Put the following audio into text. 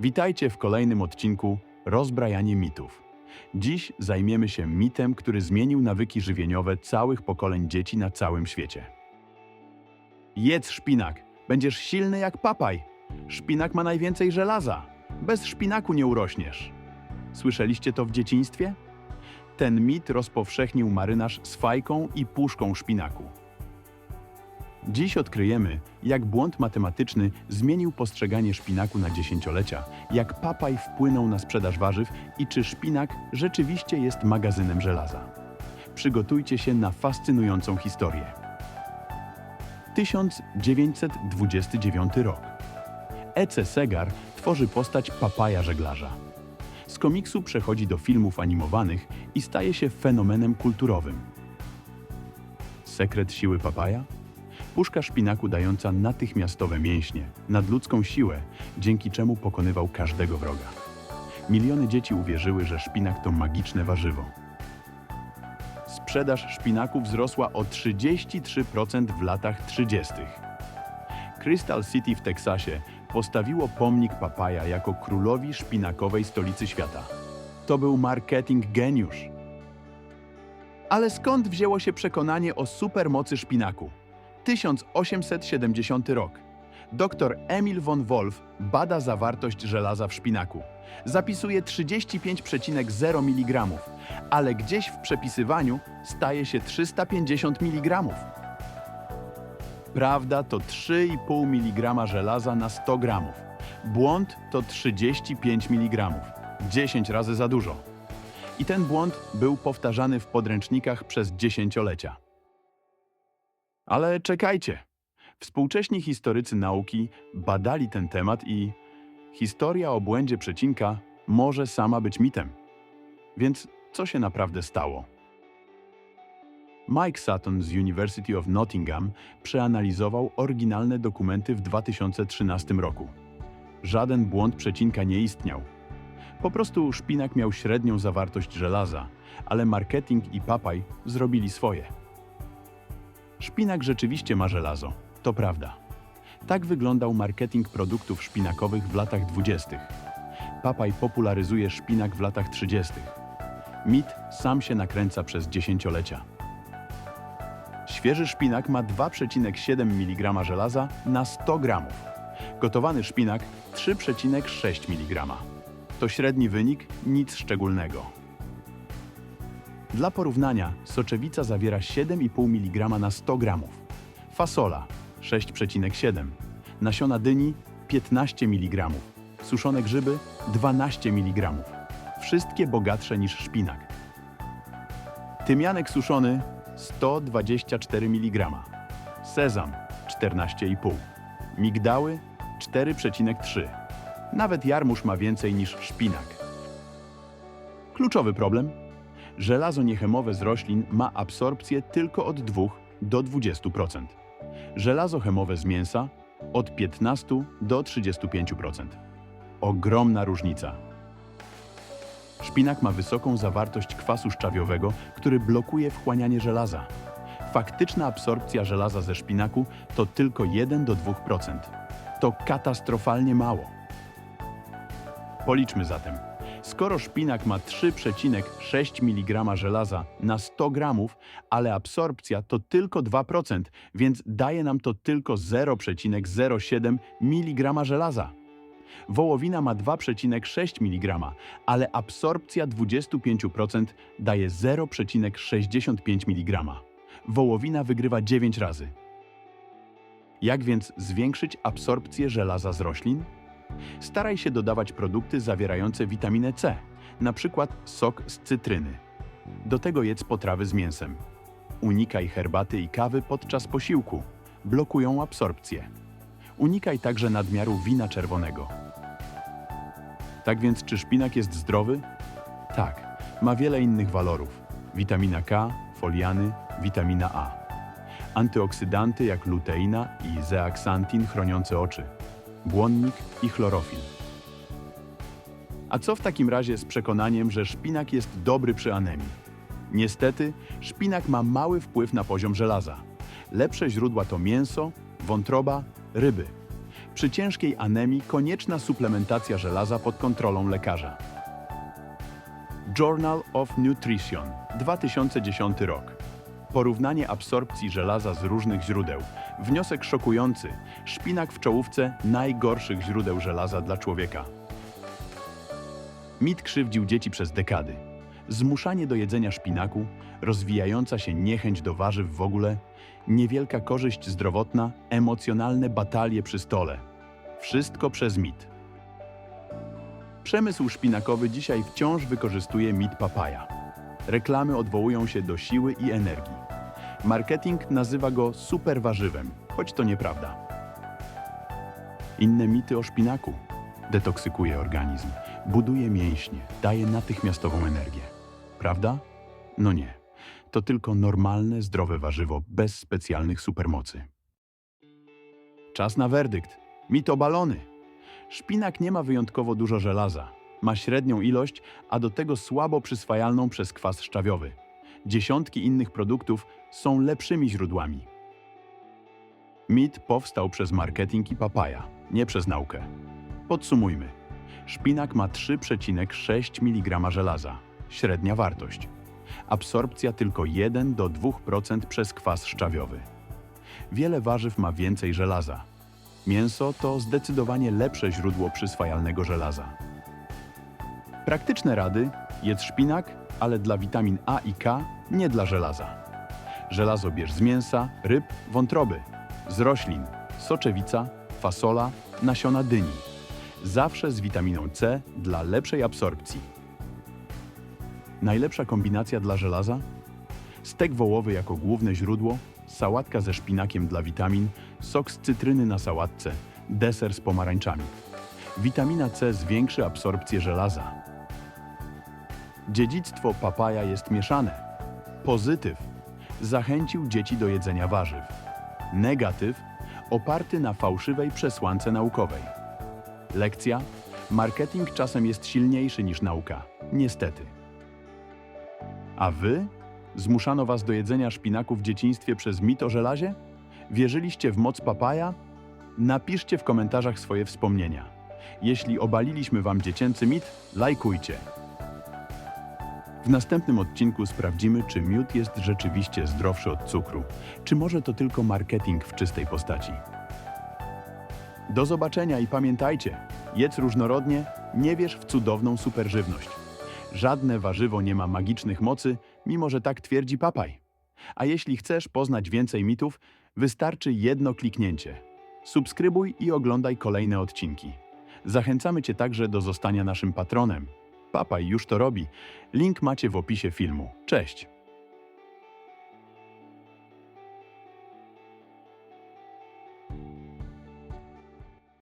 Witajcie w kolejnym odcinku Rozbrajanie mitów. Dziś zajmiemy się mitem, który zmienił nawyki żywieniowe całych pokoleń dzieci na całym świecie. Jedz szpinak, będziesz silny jak papaj. Szpinak ma najwięcej żelaza. Bez szpinaku nie urośniesz. Słyszeliście to w dzieciństwie? Ten mit rozpowszechnił marynarz z fajką i puszką szpinaku. Dziś odkryjemy, jak błąd matematyczny zmienił postrzeganie szpinaku na dziesięciolecia, jak papaj wpłynął na sprzedaż warzyw i czy szpinak rzeczywiście jest magazynem żelaza. Przygotujcie się na fascynującą historię. 1929 rok. Ece Segar tworzy postać papaja żeglarza. Z komiksu przechodzi do filmów animowanych i staje się fenomenem kulturowym. Sekret siły papaja? Puszka szpinaku dająca natychmiastowe mięśnie, nadludzką siłę, dzięki czemu pokonywał każdego wroga. Miliony dzieci uwierzyły, że szpinak to magiczne warzywo. Sprzedaż szpinaku wzrosła o 33% w latach 30. Crystal City w Teksasie postawiło pomnik papaja jako królowi szpinakowej stolicy świata. To był marketing geniusz. Ale skąd wzięło się przekonanie o supermocy szpinaku? 1870 rok. Dr Emil von Wolf bada zawartość żelaza w szpinaku. Zapisuje 35,0 mg, ale gdzieś w przepisywaniu staje się 350 mg. Prawda to 3,5 mg żelaza na 100 gramów. Błąd to 35 mg. 10 razy za dużo. I ten błąd był powtarzany w podręcznikach przez dziesięciolecia. Ale czekajcie. Współcześni historycy nauki badali ten temat i historia o błędzie przecinka może sama być mitem. Więc co się naprawdę stało? Mike Sutton z University of Nottingham przeanalizował oryginalne dokumenty w 2013 roku. Żaden błąd przecinka nie istniał. Po prostu szpinak miał średnią zawartość żelaza, ale marketing i papaj zrobili swoje. Szpinak rzeczywiście ma żelazo, to prawda. Tak wyglądał marketing produktów szpinakowych w latach 20. Papaj popularyzuje szpinak w latach 30. Mit sam się nakręca przez dziesięciolecia. Świeży szpinak ma 2,7 mg żelaza na 100 g. Gotowany szpinak 3,6 mg. To średni wynik, nic szczególnego. Dla porównania, soczewica zawiera 7,5 mg na 100 g, fasola 6,7, nasiona dyni 15 mg, suszone grzyby 12 mg. Wszystkie bogatsze niż szpinak. Tymianek suszony 124 mg, sezam 14,5, migdały 4,3. Nawet jarmuż ma więcej niż szpinak. Kluczowy problem? Żelazo niechemowe z roślin ma absorpcję tylko od 2 do 20%. Żelazo chemowe z mięsa od 15 do 35%. Ogromna różnica. Szpinak ma wysoką zawartość kwasu szczawiowego, który blokuje wchłanianie żelaza. Faktyczna absorpcja żelaza ze szpinaku to tylko 1 do 2%. To katastrofalnie mało. Policzmy zatem. Skoro szpinak ma 3,6 mg żelaza na 100 g, ale absorpcja to tylko 2%, więc daje nam to tylko 0,07 mg żelaza. Wołowina ma 2,6 mg, ale absorpcja 25% daje 0,65 mg. Wołowina wygrywa 9 razy. Jak więc zwiększyć absorpcję żelaza z roślin? Staraj się dodawać produkty zawierające witaminę C, przykład sok z cytryny. Do tego jedz potrawy z mięsem. Unikaj herbaty i kawy podczas posiłku. Blokują absorpcję. Unikaj także nadmiaru wina czerwonego. Tak więc, czy szpinak jest zdrowy? Tak, ma wiele innych walorów. Witamina K, foliany, witamina A. Antyoksydanty jak luteina i zeaksantin chroniące oczy błonnik i chlorofil. A co w takim razie z przekonaniem, że szpinak jest dobry przy anemii? Niestety, szpinak ma mały wpływ na poziom żelaza. Lepsze źródła to mięso, wątroba, ryby. Przy ciężkiej anemii konieczna suplementacja żelaza pod kontrolą lekarza. Journal of Nutrition, 2010 rok. Porównanie absorpcji żelaza z różnych źródeł. Wniosek szokujący. Szpinak w czołówce najgorszych źródeł żelaza dla człowieka. Mit krzywdził dzieci przez dekady. Zmuszanie do jedzenia szpinaku, rozwijająca się niechęć do warzyw w ogóle, niewielka korzyść zdrowotna, emocjonalne batalie przy stole. Wszystko przez mit. Przemysł szpinakowy dzisiaj wciąż wykorzystuje mit papaja. Reklamy odwołują się do siły i energii. Marketing nazywa go super warzywem, choć to nieprawda. Inne mity o szpinaku. Detoksykuje organizm, buduje mięśnie, daje natychmiastową energię. Prawda? No nie. To tylko normalne, zdrowe warzywo bez specjalnych supermocy. Czas na werdykt. Mit obalony. Szpinak nie ma wyjątkowo dużo żelaza. Ma średnią ilość, a do tego słabo przyswajalną przez kwas szczawiowy. Dziesiątki innych produktów są lepszymi źródłami. Mit powstał przez marketing i papaja, nie przez naukę. Podsumujmy. Szpinak ma 3,6 mg żelaza, średnia wartość. Absorpcja tylko 1 do 2% przez kwas szczawiowy. Wiele warzyw ma więcej żelaza. Mięso to zdecydowanie lepsze źródło przyswajalnego żelaza. Praktyczne rady: jedz szpinak, ale dla witamin A i K, nie dla żelaza. Żelazo bierz z mięsa, ryb, wątroby, z roślin, soczewica, fasola, nasiona dyni. Zawsze z witaminą C dla lepszej absorpcji. Najlepsza kombinacja dla żelaza? Stek wołowy jako główne źródło, sałatka ze szpinakiem dla witamin, sok z cytryny na sałatce, deser z pomarańczami. Witamina C zwiększy absorpcję żelaza. Dziedzictwo papaja jest mieszane. Pozytyw zachęcił dzieci do jedzenia warzyw. Negatyw oparty na fałszywej przesłance naukowej. Lekcja: marketing czasem jest silniejszy niż nauka. Niestety. A wy? Zmuszano was do jedzenia szpinaku w dzieciństwie przez mit o żelazie? Wierzyliście w moc papaja? Napiszcie w komentarzach swoje wspomnienia. Jeśli obaliliśmy wam dziecięcy mit, lajkujcie. W następnym odcinku sprawdzimy, czy miód jest rzeczywiście zdrowszy od cukru, czy może to tylko marketing w czystej postaci. Do zobaczenia i pamiętajcie, jedz różnorodnie, nie wierz w cudowną superżywność. Żadne warzywo nie ma magicznych mocy, mimo że tak twierdzi papaj. A jeśli chcesz poznać więcej mitów, wystarczy jedno kliknięcie. Subskrybuj i oglądaj kolejne odcinki. Zachęcamy Cię także do zostania naszym patronem. Papaj już to robi. Link macie w opisie filmu. Cześć!